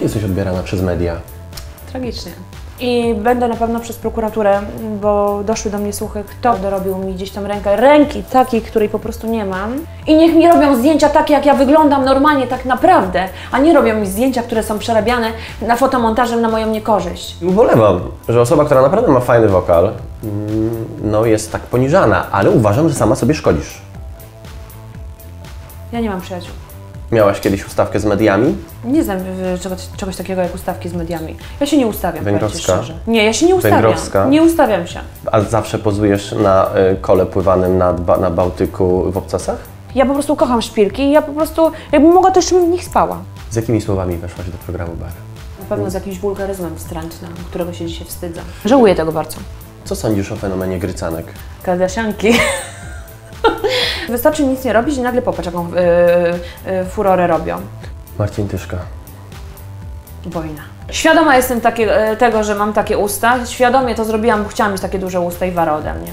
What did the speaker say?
jesteś odbierana przez media? Tragicznie. I będę na pewno przez prokuraturę, bo doszły do mnie słuchy, kto dorobił mi gdzieś tam rękę, ręki takiej, której po prostu nie mam. I niech mi robią zdjęcia takie, jak ja wyglądam normalnie, tak naprawdę, a nie robią mi zdjęcia, które są przerabiane na fotomontażem na moją niekorzyść. Ubolewam, że osoba, która naprawdę ma fajny wokal, mm, no jest tak poniżana, ale uważam, że sama sobie szkodzisz. Ja nie mam przyjaciół. Miałaś kiedyś ustawkę z mediami? Nie znam y, czegoś, czegoś takiego jak ustawki z mediami. Ja się nie ustawiam, Węgrowska? szczerze. Nie, ja się nie ustawiam. Węgrowska? Nie ustawiam się. A zawsze pozujesz na y, kole pływanym ba- na Bałtyku w obcasach? Ja po prostu kocham szpilki i ja po prostu, jakbym mogła, to jeszcze bym w nich spała. Z jakimi słowami weszłaś do programu Bar? Na pewno z jakimś wulgaryzmem wstrętnym, którego się dzisiaj wstydzę. Żałuję tego bardzo. Co sądzisz o fenomenie grycanek? Kardashianki. Wystarczy nic nie robić i nagle popatrz, jaką yy, yy, furorę robią. Marcin Tyszka. Wojna. Świadoma jestem takie, yy, tego, że mam takie usta. Świadomie to zrobiłam, bo chciałam mieć takie duże usta i wara ode mnie.